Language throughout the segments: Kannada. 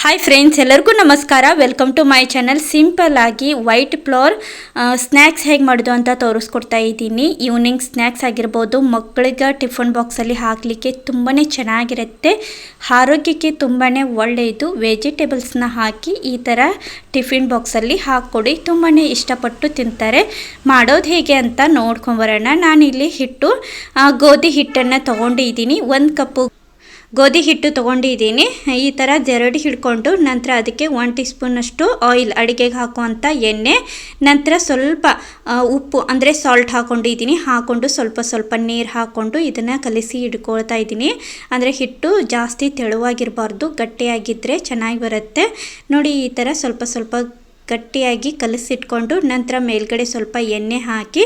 ಹಾಯ್ ಫ್ರೆಂಡ್ಸ್ ಎಲ್ಲರಿಗೂ ನಮಸ್ಕಾರ. Welcome to my channel simple ಆಗಿ ವೈಟ್ ಫ್ಲೋರ್ ಸ್ನ್ಯಾಕ್ಸ್ ಹೇಗೆ ಮಾಡೋದು ಅಂತ ತೋರಿಸ್ಕೊಡ್ತಾ ಇದ್ದೀನಿ. ಈವ್ನಿಂಗ್ ಸ್ನ್ಯಾಕ್ಸ್ ಆಗಿರ್ಬೋದು ಮಕ್ಕಳಿಗೆ ಟಿಫನ್ ಬಾಕ್ಸಲ್ಲಿ ಹಾಕಲಿಕ್ಕೆ ತುಂಬಾ ಚೆನ್ನಾಗಿರುತ್ತೆ. ಆರೋಗ್ಯಕ್ಕೆ ತುಂಬಾ ಒಳ್ಳೆಯದು. ವೆಜಿಟೇಬಲ್ಸ್ನ ಹಾಕಿ ಈ ಥರ ಟಿಫಿನ್ ಬಾಕ್ಸಲ್ಲಿ ಹಾಕ್ಕೊಡಿ. ತುಂಬಾ ಇಷ್ಟಪಟ್ಟು ತಿಂತಾರೆ. ಮಾಡೋದು ಹೇಗೆ ಅಂತ ನೋಡ್ಕೊಂಬರೋಣ ನಾನಿಲ್ಲಿ ಹಿಟ್ಟು ಗೋಧಿ ಹಿಟ್ಟನ್ನು ತೊಗೊಂಡಿದ್ದೀನಿ. ಒಂದು ಕಪ್ಪು ಗೋಧಿ ಹಿಟ್ಟು ತೊಗೊಂಡಿದ್ದೀನಿ. ಈ ಥರ ಜರಡಿ ಹಿಡ್ಕೊಂಡು ನಂತರ ಅದಕ್ಕೆ ಒನ್ ಟೀ ಸ್ಪೂನಷ್ಟು ಆಯಿಲ್ ಅಡುಗೆಗೆ ಹಾಕುವಂಥ ಎಣ್ಣೆ, ನಂತರ ಸ್ವಲ್ಪ ಉಪ್ಪು, ಅಂದರೆ ಸಾಲ್ಟ್ ಹಾಕ್ಕೊಂಡಿದ್ದೀನಿ ಹಾಕ್ಕೊಂಡು ಸ್ವಲ್ಪ ಸ್ವಲ್ಪ ನೀರು ಹಾಕ್ಕೊಂಡು ಇದನ್ನು ಕಲಿಸಿ ಇಟ್ಕೊಳ್ತಾ ಇದ್ದೀನಿ. ಅಂದರೆ ಹಿಟ್ಟು ಜಾಸ್ತಿ ತೆಳುವಾಗಿರಬಾರ್ದು ಗಟ್ಟಿಯಾಗಿದ್ದರೆ ಚೆನ್ನಾಗಿ ಬರುತ್ತೆ. ನೋಡಿ ಈ ಥರ ಸ್ವಲ್ಪ ಸ್ವಲ್ಪ ಗಟ್ಟಿಯಾಗಿ ಕಲಸಿಟ್ಕೊಂಡು ನಂತರ ಮೇಲ್ಗಡೆ ಸ್ವಲ್ಪ ಎಣ್ಣೆ ಹಾಕಿ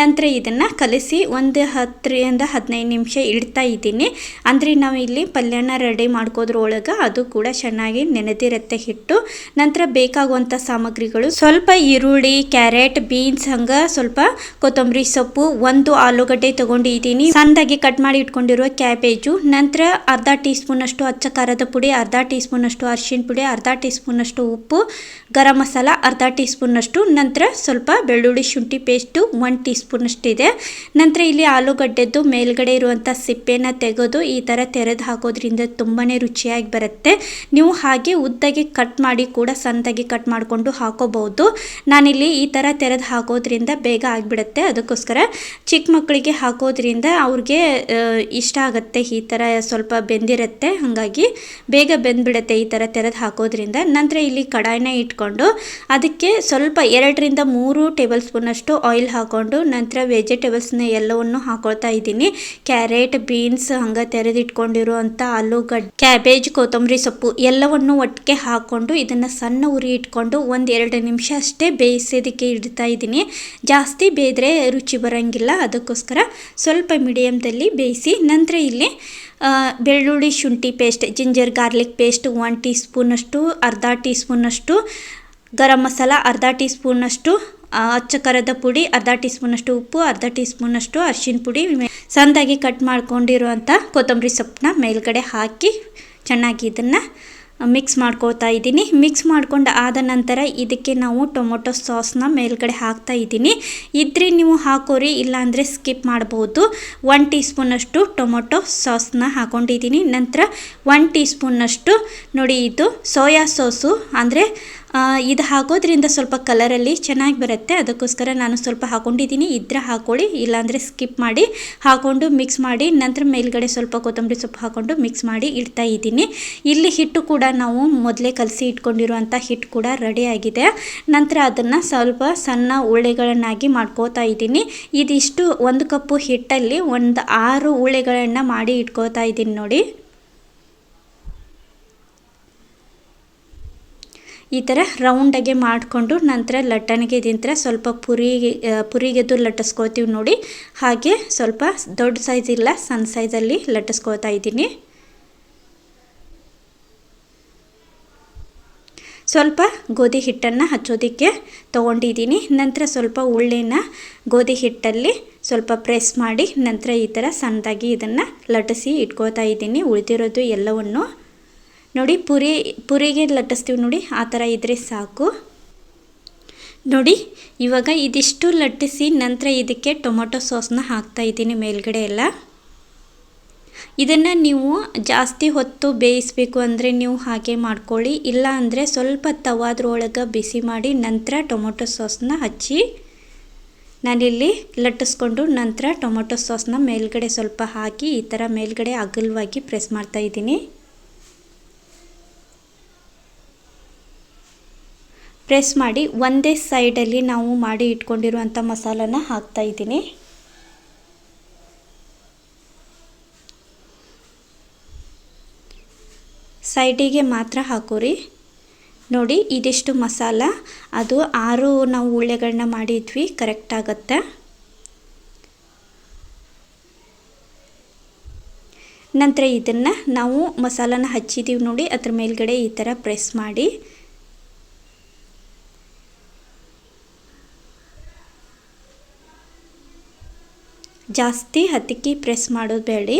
ನಂತರ ಇದನ್ನು ಕಲಸಿ ಒಂದು ಹತ್ತರಿಂದ ಹದಿನೈದು ನಿಮಿಷ ಇಡ್ತಾ ಇದ್ದೀನಿ. ಅಂದರೆ ನಾವು ಇಲ್ಲಿ ಪಲ್ಯನ ರೆಡಿ ಮಾಡ್ಕೋದ್ರೊಳಗೆ ಅದು ಕೂಡ ಚೆನ್ನಾಗಿ ನೆನೆದಿರುತ್ತೆ ಹಿಟ್ಟು. ನಂತರ ಬೇಕಾಗುವಂಥ ಸಾಮಗ್ರಿಗಳು ಸ್ವಲ್ಪ ಈರುಳ್ಳಿ, ಕ್ಯಾರೆಟ್, ಬೀನ್ಸ್, ಹಂಗೆ ಸ್ವಲ್ಪ ಕೊತ್ತಂಬರಿ ಸೊಪ್ಪು, ಒಂದು ಆಲೂಗಡ್ಡೆ ತಗೊಂಡಿದ್ದೀನಿ. ಸಣ್ಣದಾಗಿ ಕಟ್ ಮಾಡಿ ಇಟ್ಕೊಂಡಿರುವ ಕ್ಯಾಬೇಜು, ನಂತರ ಅರ್ಧ ಟೀ ಸ್ಪೂನಷ್ಟು ಅಚ್ಚ ಖಾರದ ಪುಡಿ, ಅರ್ಧ ಟೀ ಸ್ಪೂನಷ್ಟು ಅರಿಶಿನ ಪುಡಿ, ಅರ್ಧ ಟೀ ಸ್ಪೂನಷ್ಟು ಉಪ್ಪು, ಗರಂ ಮಸಾಲ ಅರ್ಧ ಟೀ ಸ್ಪೂನಷ್ಟು ನಂತರ ಸ್ವಲ್ಪ ಬೆಳ್ಳುಳ್ಳಿ ಶುಂಠಿ ಪೇಸ್ಟು ಒನ್ ಟೀ ಸ್ಪೂನಷ್ಟು ಇದೆ ನಂತರ ಇಲ್ಲಿ ಆಲೂಗಡ್ಡೆದ್ದು ಮೇಲ್ಗಡೆ ಇರುವಂಥ ಸಿಪ್ಪೆನ ತೆಗೆದು ಈ ಥರ ತೆರೆದು ಹಾಕೋದ್ರಿಂದ ತುಂಬಾ ರುಚಿಯಾಗಿ ಬರುತ್ತೆ. ನೀವು ಹಾಗೆ ಉದ್ದಾಗಿ ಕಟ್ ಮಾಡಿ ಕೂಡ ಸಣ್ಣದಾಗಿ ಕಟ್ ಮಾಡಿಕೊಂಡು ಹಾಕೋಬಹುದು. ನಾನಿಲ್ಲಿ ಈ ಥರ ತೆರೆದು ಹಾಕೋದ್ರಿಂದ ಬೇಗ ಆಗಿಬಿಡುತ್ತೆ. ಅದಕ್ಕೋಸ್ಕರ ಚಿಕ್ಕ ಮಕ್ಕಳಿಗೆ ಹಾಕೋದ್ರಿಂದ ಅವ್ರಿಗೆ ಇಷ್ಟ ಆಗುತ್ತೆ. ಈ ಥರ ಸ್ವಲ್ಪ ಬೆಂದಿರುತ್ತೆ. ಹಾಗಾಗಿ ಬೇಗ ಬೆಂದ್ಬಿಡುತ್ತೆ ಈ ಥರ ತೆರೆದು ಹಾಕೋದ್ರಿಂದ. ನಂತರ ಇಲ್ಲಿ ಕಡಾಯಿನ ಇಟ್ಕೊಂಡು ಅದಕ್ಕೆ ಸ್ವಲ್ಪ ಎರಡರಿಂದ ಮೂರು ಟೇಬಲ್ ಸ್ಪೂನಷ್ಟು ಆಯಿಲ್ ಹಾಕ್ಕೊಂಡು ನಂತರ ವೆಜಿಟೇಬಲ್ಸ್ನ ಎಲ್ಲವನ್ನು ಹಾಕೊಳ್ತಾ ಇದ್ದೀನಿ. ಕ್ಯಾರೆಟ್, ಬೀನ್ಸ್ ಹಂಗೆ ತೆರೆದಿಟ್ಕೊಂಡಿರುವಂಥ ಆಲೂಗಡ್ಡೆ, ಕ್ಯಾಬೇಜ್, ಕೊತ್ತಂಬರಿ ಸೊಪ್ಪು ಎಲ್ಲವನ್ನು ಒಟ್ಟಿಗೆ ಹಾಕ್ಕೊಂಡು ಇದನ್ನು ಸಣ್ಣ ಉರಿ ಇಟ್ಕೊಂಡು ಒಂದು ಎರಡು ನಿಮಿಷ ಅಷ್ಟೇ ಬೇಯಿಸೋದಕ್ಕೆ ಇಡ್ತಾ ಇದ್ದೀನಿ. ಜಾಸ್ತಿ ಬೇಯ್ದರೆ ರುಚಿ ಬರೋಂಗಿಲ್ಲ, ಅದಕ್ಕೋಸ್ಕರ ಸ್ವಲ್ಪ ಮೀಡಿಯಮ್ದಲ್ಲಿ ಬೇಯಿಸಿ ನಂತರ ಇಲ್ಲಿ ಬೆಳ್ಳುಳ್ಳಿ ಶುಂಠಿ paste, ginger garlic paste, one tea ಸ್ಪೂನಷ್ಟು ಅರ್ಧ ಟೀ ಸ್ಪೂನಷ್ಟು ಗರಂ ಮಸಾಲ ಅರ್ಧ ಟೀ ಸ್ಪೂನಷ್ಟು ಅಚ್ಚ ಖಾರದ ಪುಡಿ, ಅರ್ಧ ಟೀ ಸ್ಪೂನಷ್ಟು ಉಪ್ಪು, ಅರ್ಧ ಟೀ ಸ್ಪೂನಷ್ಟು ಅರಿಶಿನ ಪುಡಿ ಸಂದಾಗಿ ಕಟ್ ಮಾಡ್ಕೊಂಡಿರುವಂಥ ಕೊತ್ತಂಬರಿ ಸೊಪ್ಪನ್ನ ಮೇಲ್ಗಡೆ ಹಾಕಿ ಚೆನ್ನಾಗಿ ಇದನ್ನು ಮಿಕ್ಸ್ ಮಾಡ್ಕೊಳ್ತಾ ಇದ್ದೀನಿ. ಮಿಕ್ಸ್ ಮಾಡ್ಕೊಂಡು ಆದ ನಂತರ ಇದಕ್ಕೆ ನಾವು ಟೊಮೊಟೊ ಸಾಸ್ನ ಮೇಲ್ಗಡೆ ಹಾಕ್ತಾ ಇದ್ದೀನಿ. ಇದ್ರೆ ನೀವು ಹಾಕೋರಿ, ಇಲ್ಲಾಂದರೆ ಸ್ಕಿಪ್ ಮಾಡ್ಬೋದು. ಒನ್ ಟೀ ಸ್ಪೂನಷ್ಟು ಟೊಮೊಟೊ ಸಾಸ್ನ ಹಾಕೊಂಡಿದ್ದೀನಿ. ನಂತರ ಒನ್ ಟೀ ಸ್ಪೂನಷ್ಟು ನೋಡಿ ಇದು ಸೋಯಾ ಸಾಸು, ಅಂದರೆ ಇದು ಹಾಕೋದ್ರಿಂದ ಸ್ವಲ್ಪ ಕಲರಲ್ಲಿ ಚೆನ್ನಾಗಿ ಬರುತ್ತೆ. ಅದಕ್ಕೋಸ್ಕರ ನಾನು ಸ್ವಲ್ಪ ಹಾಕೊಂಡಿದ್ದೀನಿ. ಇದ್ರೆ ಹಾಕೊಳ್ಳಿ, ಇಲ್ಲಾಂದರೆ ಸ್ಕಿಪ್ ಮಾಡಿ ಹಾಕೊಂಡು ಮಿಕ್ಸ್ ಮಾಡಿ, ನಂತರ ಮೇಲ್ಗಡೆ ಸ್ವಲ್ಪ ಕೊತ್ತಂಬರಿ ಸೊಪ್ಪು ಹಾಕೊಂಡು ಮಿಕ್ಸ್ ಮಾಡಿ ಇಡ್ತಾ ಇದ್ದೀನಿ. ಇಲ್ಲಿ ಹಿಟ್ಟು ಕೂಡ ನಾವು ಮೊದಲೇ ಕಲಸಿ ಇಟ್ಕೊಂಡಿರುವಂಥ ಹಿಟ್ಟು ಕೂಡ ರೆಡಿ ಆಗಿದೆ. ನಂತರ ಅದನ್ನು ಸ್ವಲ್ಪ ಸಣ್ಣ ಉಳ್ಳೆಗಳನ್ನಾಗಿ ಮಾಡ್ಕೋತಾ ಇದ್ದೀನಿ. ಇದಿಷ್ಟು ಒಂದು ಕಪ್ಪು ಹಿಟ್ಟಲ್ಲಿ ಒಂದು ಆರು ಉಳ್ಳೆಗಳನ್ನು ಮಾಡಿ ಇಟ್ಕೋತಾ ಇದ್ದೀನಿ ನೋಡಿ. ಈ ಥರ ರೌಂಡಾಗೆ ಮಾಡಿಕೊಂಡು ನಂತರ ಲಟ್ಟಣಿಗೆ ದಿಂತ್ರ ಸ್ವಲ್ಪ ಪುರಿ ಪುರಿಗೆದು ಲಟ್ಟಿಸ್ಕೊಳ್ತೀವಿ ನೋಡಿ. ಹಾಗೆ ಸ್ವಲ್ಪ ದೊಡ್ಡ ಸೈಜ್ ಇಲ್ಲ, ಸಣ್ಣ ಸೈಜಲ್ಲಿ ಲಟ್ಟಿಸ್ಕೊಳ್ತಾ ಇದ್ದೀನಿ. ಸ್ವಲ್ಪ ಗೋಧಿ ಹಿಟ್ಟನ್ನು ಹಚ್ಚೋದಕ್ಕೆ ತೊಗೊಂಡಿದ್ದೀನಿ. ನಂತರ ಸ್ವಲ್ಪ ಉಳ್ಳಿನ ಗೋಧಿ ಹಿಟ್ಟಲ್ಲಿ ಸ್ವಲ್ಪ ಪ್ರೆಸ್ ಮಾಡಿ ನಂತರ ಈ ಥರ ಸಣ್ಣದಾಗಿ ಇದನ್ನು ಲಟ್ಟಿಸಿ ಇಟ್ಕೋತಾ ಇದ್ದೀನಿ. ಉಳಿದಿರೋದು ಎಲ್ಲವನ್ನು ನೋಡಿ ಪುರಿ, ಪುರಿಗೆ ಲಟ್ಟಿಸ್ತೀವಿ ನೋಡಿ, ಆ ಥರ ಇದ್ದರೆ ಸಾಕು. ನೋಡಿ, ಇವಾಗ ಇದಿಷ್ಟು ಲಟ್ಟಿಸಿ ನಂತರ ಇದಕ್ಕೆ ಟೊಮೊಟೊ ಸಾಸ್ನ ಹಾಕ್ತಾ ಇದ್ದೀನಿ ಮೇಲ್ಗಡೆ ಎಲ್ಲ. ಇದನ್ನು ನೀವು ಜಾಸ್ತಿ ಹೊತ್ತು ಬೇಯಿಸಬೇಕು ಅಂದರೆ ನೀವು ಹಾಗೆ ಮಾಡ್ಕೊಳ್ಳಿ, ಇಲ್ಲ ಅಂದರೆ ಸ್ವಲ್ಪ ತವಾದ್ರೊಳಗೆ ಬಿಸಿ ಮಾಡಿ ನಂತರ ಟೊಮೊಟೊ ಸಾಸ್ನ ಹಚ್ಚಿ ನಾನಿಲ್ಲಿ ಲಟ್ಟಿಸ್ಕೊಂಡು ನಂತರ ಟೊಮೊಟೊ ಸಾಸ್ನ ಮೇಲ್ಗಡೆ ಸ್ವಲ್ಪ ಹಾಕಿ ಈ ಥರ ಮೇಲ್ಗಡೆ ಅಗಲವಾಗಿ ಪ್ರೆಸ್ ಮಾಡ್ತಾ ಇದ್ದೀನಿ. ಪ್ರೆಸ್ ಮಾಡಿ ಒಂದೇ ಸೈಡಲ್ಲಿ ನಾವು ಮಾಡಿ ಇಟ್ಕೊಂಡಿರುವಂಥ ಮಸಾಲನ ಹಾಕ್ತಾ ಇದ್ದೀನಿ. ಸೈಡಿಗೆ ಮಾತ್ರ ಹಾಕೋರಿ. ನೋಡಿ ಇದಿಷ್ಟು ಮಸಾಲ, ಅದು ಆರು ನಾವು ಉಳ್ಳೆಗಳನ್ನ ಮಾಡಿದ್ವಿ ಕರೆಕ್ಟ್ ಆಗುತ್ತೆ. ನಂತರ ಇದನ್ನು ನಾವು ಮಸಾಲಾನ ಹಚ್ಚಿದ್ದೀವಿ ನೋಡಿ, ಅದ್ರ ಮೇಲ್ಗಡೆ ಈ ಥರ ಪ್ರೆಸ್ ಮಾಡಿ. ಜಾಸ್ತಿ ಹತ್ತಿಕ್ಕಿ ಪ್ರೆಸ್ ಮಾಡೋದು ಬೇಡಿ.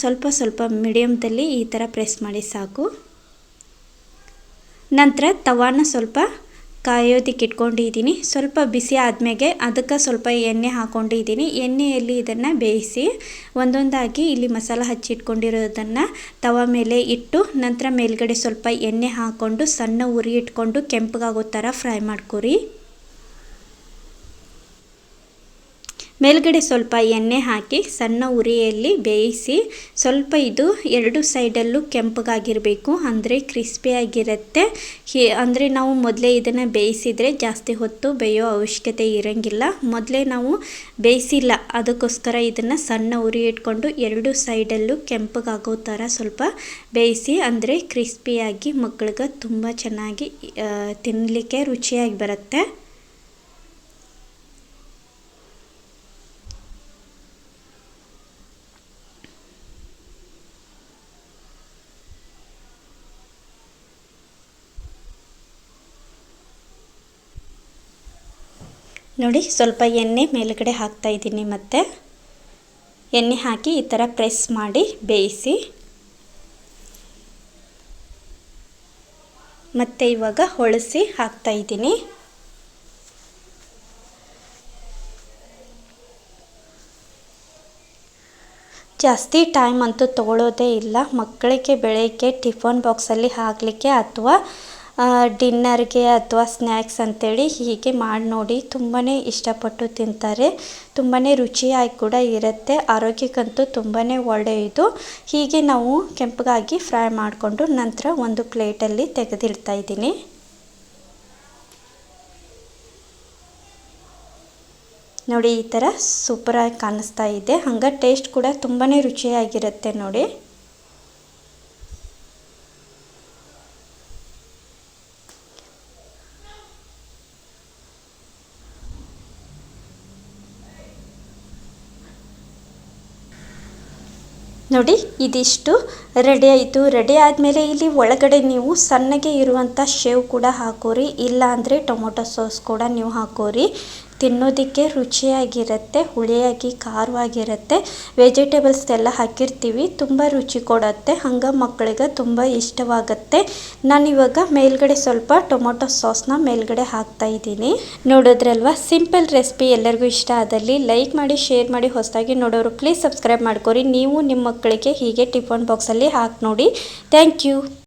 ಸ್ವಲ್ಪ ಸ್ವಲ್ಪ ಮೀಡಿಯಮ್ದಲ್ಲಿ ಈ ಥರ ಪ್ರೆಸ್ ಮಾಡಿ ಸಾಕು. ನಂತರ ತವಾನ ಸ್ವಲ್ಪ ಕಾಯೋದಿಕ್ಕೆ ಇಟ್ಕೊಂಡಿದ್ದೀನಿ. ಸ್ವಲ್ಪ ಬಿಸಿ ಆದಮೇಲೆ ಅದಕ್ಕೆ ಸ್ವಲ್ಪ ಎಣ್ಣೆ ಹಾಕ್ಕೊಂಡಿದ್ದೀನಿ ಎಣ್ಣೆಯಲ್ಲಿ ಇದನ್ನು ಬೇಯಿಸಿ ಒಂದೊಂದಾಗಿ ಇಲ್ಲಿ ಮಸಾಲ ಹಚ್ಚಿಟ್ಕೊಂಡಿರೋದನ್ನು ತವ ಮೇಲೆ ಇಟ್ಟು ನಂತರ ಮೇಲ್ಗಡೆ ಸ್ವಲ್ಪ ಎಣ್ಣೆ ಹಾಕ್ಕೊಂಡು ಸಣ್ಣ ಉರಿ ಇಟ್ಕೊಂಡು ಕೆಂಪಗಾಗೋ ಥರ ಫ್ರೈ ಮಾಡ್ಕೊರಿ. ಮೇಲ್ಗಡೆ ಸ್ವಲ್ಪ ಎಣ್ಣೆ ಹಾಕಿ ಸಣ್ಣ ಉರಿಯಲ್ಲಿ ಬೇಯಿಸಿ ಸ್ವಲ್ಪ ಇದು ಎರಡು ಸೈಡಲ್ಲೂ ಕೆಂಪಗಾಗಿರಬೇಕು, ಅಂದರೆ ಕ್ರಿಸ್ಪಿಯಾಗಿರುತ್ತೆ ಹಿ, ಅಂದರೆ ನಾವು ಮೊದಲೇ ಇದನ್ನು ಬೇಯಿಸಿದರೆ ಜಾಸ್ತಿ ಹೊತ್ತು ಬೇಯೋ ಅವಶ್ಯಕತೆ ಇರೋಂಗಿಲ್ಲ. ಮೊದಲೇ ನಾವು ಬೇಯಿಸಿಲ್ಲ, ಅದಕ್ಕೋಸ್ಕರ ಇದನ್ನು ಸಣ್ಣ ಉರಿ ಇಟ್ಕೊಂಡು ಎರಡು ಸೈಡಲ್ಲೂ ಕೆಂಪಗಾಗೋ ಥರ ಸ್ವಲ್ಪ ಬೇಯಿಸಿ, ಅಂದರೆ ಕ್ರಿಸ್ಪಿಯಾಗಿ ಮಕ್ಕಳಿಗೆ ತುಂಬ ಚೆನ್ನಾಗಿ ತಿನ್ನಲಿಕ್ಕೆ ರುಚಿಯಾಗಿ ಬರುತ್ತೆ. ನೋಡಿ, ಸ್ವಲ್ಪ ಎಣ್ಣೆ ಮೇಲುಗಡೆ ಹಾಕ್ತಾ ಇದ್ದೀನಿ ಮತ್ತು. ಎಣ್ಣೆ ಹಾಕಿ ಈ ಥರ ಪ್ರೆಸ್ ಮಾಡಿ ಬೇಯಿಸಿ. ಮತ್ತು ಇವಾಗ ಹೊಳಸಿ ಹಾಕ್ತಾ ಇದ್ದೀನಿ. ಜಾಸ್ತಿ ಟೈಮ್ ಅಂತೂ ತೊಗೊಳ್ಳೋದೇ ಇಲ್ಲ. ಮಕ್ಕಳಿಗೆ ಬೆಳಗ್ಗೆ ಟಿಫನ್ ಬಾಕ್ಸಲ್ಲಿ ಹಾಕಲಿಕ್ಕೆ ಅಥವಾ ಡಿನ್ನರ್ಗೆ ಅಥವಾ ಸ್ನ್ಯಾಕ್ಸ್ ಅಂತೇಳಿ ಹೀಗೆ ಮಾಡಿ ನೋಡಿ. ತುಂಬಾ ಇಷ್ಟಪಟ್ಟು ತಿಂತಾರೆ. ತುಂಬಾ ರುಚಿಯಾಗಿ ಕೂಡ ಇರುತ್ತೆ. ಆರೋಗ್ಯಕ್ಕಂತೂ ತುಂಬಾ ಒಳ್ಳೆಯದು ಹೀಗೆ ನಾವು ಕೆಂಪಗಾಗಿ ಫ್ರೈ ಮಾಡಿಕೊಂಡು ನಂತರ ಒಂದು ಪ್ಲೇಟಲ್ಲಿ ತೆಗೆದಿಡ್ತಾ ಇದ್ದೀನಿ. ನೋಡಿ, ಈ ಥರ ಸೂಪರಾಗಿ ಕಾಣಿಸ್ತಾ ಇದೆ. ಹಂಗೆ ಟೇಸ್ಟ್ ಕೂಡ ತುಂಬಾ ರುಚಿಯಾಗಿರುತ್ತೆ ನೋಡಿ. ನೋಡಿ, ಇದಿಷ್ಟು ರೆಡಿ ಆಯಿತು. ರೆಡಿ ಆದಮೇಲೆ ಇಲ್ಲಿ ಒಳಗಡೆ ನೀವು ಸಣ್ಣಗೆ ಇರುವಂಥ ಶೇವ್ ಕೂಡ ಹಾಕೋರಿ. ಇಲ್ಲ ಅಂದರೆ ಟೊಮೊಟೊ ಸಾಸ್ ಕೂಡ ನೀವು ಹಾಕೋರಿ. ತಿನ್ನೋದಕ್ಕೆ ರುಚಿಯಾಗಿರುತ್ತೆ, ಹುಳಿಯಾಗಿ, ಖಾರವಾಗಿರುತ್ತೆ. ವೆಜಿಟೇಬಲ್ಸ್ ಎಲ್ಲ ಹಾಕಿರ್ತೀವಿ, ತುಂಬ ರುಚಿ ಕೊಡುತ್ತೆ, ಹಂಗೆ ಮಕ್ಕಳಿಗೆ ತುಂಬ ಇಷ್ಟವಾಗುತ್ತೆ. ನಾನಿವಾಗ ಮೇಲ್ಗಡೆ ಸ್ವಲ್ಪ ಟೊಮೊಟೊ ಸಾಸ್ನ ಮೇಲ್ಗಡೆ ಹಾಕ್ತಾ ಇದ್ದೀನಿ. ನೋಡಿದ್ರಲ್ವಾ? ಸಿಂಪಲ್ ರೆಸಿಪಿ ಎಲ್ಲರಿಗೂ ಇಷ್ಟ ಆದಲ್ಲಿ ಲೈಕ್ ಮಾಡಿ, ಶೇರ್ ಮಾಡಿ, ಹೊಸದಾಗಿ ನೋಡೋರು ಪ್ಲೀಸ್ ಸಬ್ಸ್ಕ್ರೈಬ್ ಮಾಡ್ಕೊರಿ. ನೀವು ನಿಮ್ಮ ಮಕ್ಕಳಿಗೆ ಹೀಗೆ ಟಿಫನ್ ಬಾಕ್ಸಲ್ಲಿ ಹಾಕಿ ನೋಡಿ. Thank you.